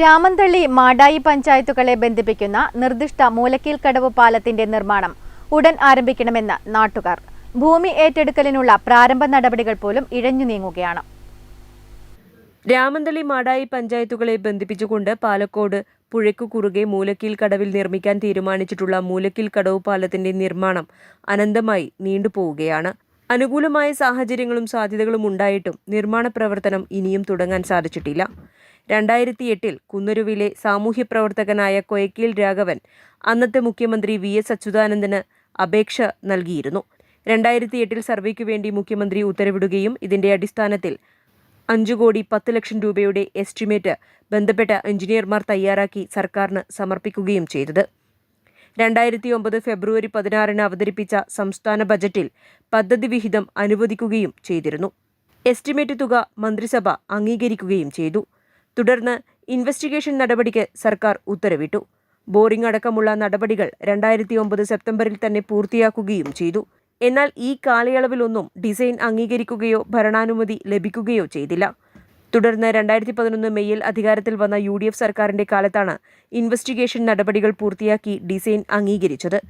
രാമന്തള്ളി മാടായി പഞ്ചായത്തുകളെ ബന്ധിപ്പിക്കുന്ന നിർദ്ദിഷ്ട മൂലക്കീൽ കടവ് പാലത്തിന്റെ നിർമ്മാണം ഉടൻ ആരംഭിക്കണമെന്ന് നാട്ടുകാർ. ഭൂമി ഏറ്റെടുക്കലിനുള്ള പ്രാരംഭ നടപടികൾ പോലും ഇഴഞ്ഞു നീങ്ങുകയാണ്. രാമന്തളി മാടായി പഞ്ചായത്തുകളെ ബന്ധിപ്പിച്ചുകൊണ്ട് പാലക്കോട് പുഴയ്ക്കു കുറുകെ മൂലക്കീൽ കടവിൽ നിർമ്മിക്കാൻ തീരുമാനിച്ചിട്ടുള്ള മൂലക്കീൽ കടവ് പാലത്തിന്റെ നിർമ്മാണം അനന്തമായി നീണ്ടുപോവുകയാണ്. അനുകൂലമായ സാഹചര്യങ്ങളും സാധ്യതകളും ഉണ്ടായിട്ടും നിർമ്മാണ പ്രവർത്തനം ഇനിയും തുടങ്ങാൻ സാധിച്ചിട്ടില്ല. രണ്ടായിരത്തി എട്ടിൽ കുന്നരുവിലെ സാമൂഹ്യ പ്രവർത്തകനായ കൊയക്കീൽ രാഘവൻ അന്നത്തെ മുഖ്യമന്ത്രി വി എസ് അച്യുതാനന്ദന് അപേക്ഷ നൽകിയിരുന്നു. രണ്ടായിരത്തി എട്ടിൽ സർവേക്കു വേണ്ടി മുഖ്യമന്ത്രി ഉത്തരവിടുകയും ഇതിന്റെ അടിസ്ഥാനത്തിൽ അഞ്ചു കോടി പത്ത് ലക്ഷം രൂപയുടെ എസ്റ്റിമേറ്റ് ബന്ധപ്പെട്ട എഞ്ചിനീയർമാർ തയ്യാറാക്കി സർക്കാരിന് സമർപ്പിക്കുകയും ചെയ്തത്. രണ്ടായിരത്തി ഒമ്പത് ഫെബ്രുവരി പതിനാറിന് അവതരിപ്പിച്ച സംസ്ഥാന ബജറ്റിൽ പദ്ധതി വിഹിതം അനുവദിക്കുകയും ചെയ്തിരുന്നു. എസ്റ്റിമേറ്റ് തുക മന്ത്രിസഭ അംഗീകരിക്കുകയും ചെയ്തു. തുടർന്ന് ഇൻവെസ്റ്റിഗേഷൻ നടപടിക്ക് സർക്കാർ ഉത്തരവിട്ടു. ബോറിംഗ് അടക്കമുള്ള നടപടികൾ രണ്ടായിരത്തി ഒമ്പത് സെപ്റ്റംബറിൽ തന്നെ പൂർത്തിയാക്കുകയും ചെയ്തു. എന്നാൽ ഈ കാലയളവിലൊന്നും ഡിസൈൻ അംഗീകരിക്കുകയോ ഭരണാനുമതി ലഭിക്കുകയോ ചെയ്തില്ല. തുടർന്ന് രണ്ടായിരത്തി പതിനൊന്ന് മെയ്യിൽ അധികാരത്തിൽ വന്ന യു ഡി എഫ് സർക്കാരിന്റെ കാലത്താണ് ഇൻവെസ്റ്റിഗേഷൻ നടപടികൾ പൂർത്തിയാക്കി ഡിസൈൻ അംഗീകരിച്ചത്.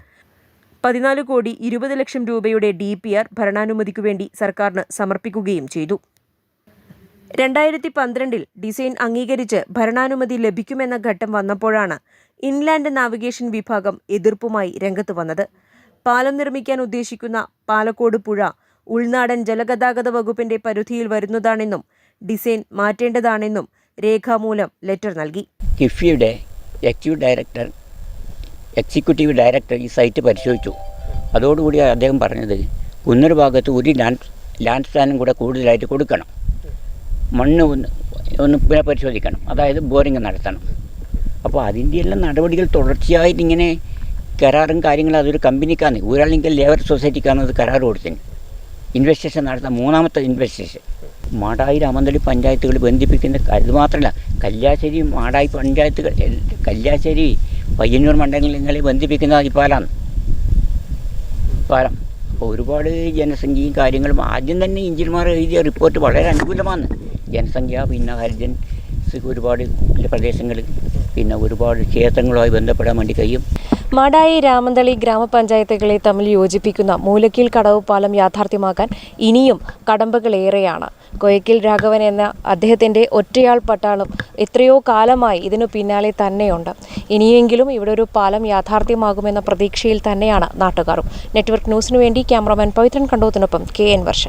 പതിനാല് കോടി ഇരുപത് ലക്ഷം രൂപയുടെ ഡി പി ആർ ഭരണാനുമതിക്കു വേണ്ടി സർക്കാരിന് സമർപ്പിക്കുകയും ചെയ്തു. രണ്ടായിരത്തി പന്ത്രണ്ടിൽ ഡിസൈൻ അംഗീകരിച്ച് ഭരണാനുമതി ലഭിക്കുമെന്ന ഘട്ടം വന്നപ്പോഴാണ് ഇൻലാൻഡ് നാവിഗേഷൻ വിഭാഗം എതിർപ്പുമായി രംഗത്ത് വന്നത്. പാലം നിർമ്മിക്കാൻ ഉദ്ദേശിക്കുന്ന പാലക്കോട് പുഴ ഉൾനാടൻ ജലഗതാഗത വകുപ്പിന്റെ പരിധിയിൽ വരുന്നതാണെന്നും ഡിസൈൻ മാറ്റേണ്ടതാണെന്നും രേഖാമൂലം ലെറ്റർ നൽകി. എക്സിക്യൂട്ടീവ് ഡയറക്ടർ എക്സിക്യൂട്ടീവ് ഡയറക്ടർ ഈ സൈറ്റ് പരിശോധിച്ചു. അതോടുകൂടി അദ്ദേഹം പറഞ്ഞത് കുന്നൊരു ഭാഗത്ത് ഒരു ലാൻഡ് ലാൻഡ് സ്ഥാനം കൂടെ കൂടുതലായിട്ട് കൊടുക്കണം. മണ്ണ് ഒന്ന് ഒന്ന് പുനഃപരിശോധിക്കണം. അതായത് ബോറിങ് നടത്തണം. അപ്പോൾ അതിന്റെ എല്ലാം നടപടികൾ തുടർച്ചയായിട്ട് ഇങ്ങനെ കരാറും കാര്യങ്ങളും അതൊരു കമ്പനിക്കാണ്. ഊരാളിങ്കൽ ലേബർ സൊസൈറ്റിക്കാണ് അത് കരാർ കൊടുത്തത്. ഇൻവെസ്റ്റേഷൻ നടത്താൻ മൂന്നാമത്തെ ഇൻവെസ്റ്റേഷൻ. മാടായി രാമന്തളി പഞ്ചായത്തുകൾ ബന്ധിപ്പിക്കുന്ന അത് മാത്രമല്ല കല്യാശ്ശേരി മാടായി പഞ്ചായത്തുകൾ കല്യാശ്ശേരി പയ്യന്നൂർ മണ്ഡലങ്ങളെ ബന്ധിപ്പിക്കുന്ന ഈ പാലാണ് പാലം അപ്പോൾ ഒരുപാട് ജനസംഖ്യയും കാര്യങ്ങളും ആദ്യം തന്നെ എഞ്ചിനീയർമാർ എഴുതിയ റിപ്പോർട്ട് വളരെ അനുകൂലമാണ്. ജനസംഖ്യ പിന്നെ ഹരിജൻ ഒരുപാട് പ്രദേശങ്ങൾ പിന്നെ ഒരുപാട് ക്ഷേത്രങ്ങളുമായി ബന്ധപ്പെടാൻ വേണ്ടി കഴിയും. മാടായി രാമന്തളി ഗ്രാമപഞ്ചായത്തുകളെ തമ്മിൽ യോജിപ്പിക്കുന്ന മൂലക്കിൽ കടവ് പാലം യാഥാർത്ഥ്യമാക്കാൻ ഇനിയും കടമ്പകളേറെയാണ്. കൊയക്കിൽ രാഘവൻ എന്ന അദ്ദേഹത്തിന്റെ ഒറ്റയാൾ പട്ടാളം എത്രയോ കാലമായി ഇതിനു പിന്നാലെ തന്നെയുണ്ട്. ഇനിയെങ്കിലും ഇവിടെ ഒരു പാലം യാഥാർത്ഥ്യമാകുമെന്ന പ്രതീക്ഷയിൽ തന്നെയാണ് നാട്ടുകാരും. നെറ്റ്വർക്ക് ന്യൂസിനു വേണ്ടി ക്യാമറമാൻ പവിത്രൻ കണ്ടോത്തിനൊപ്പം കെ എൻ വർഷ.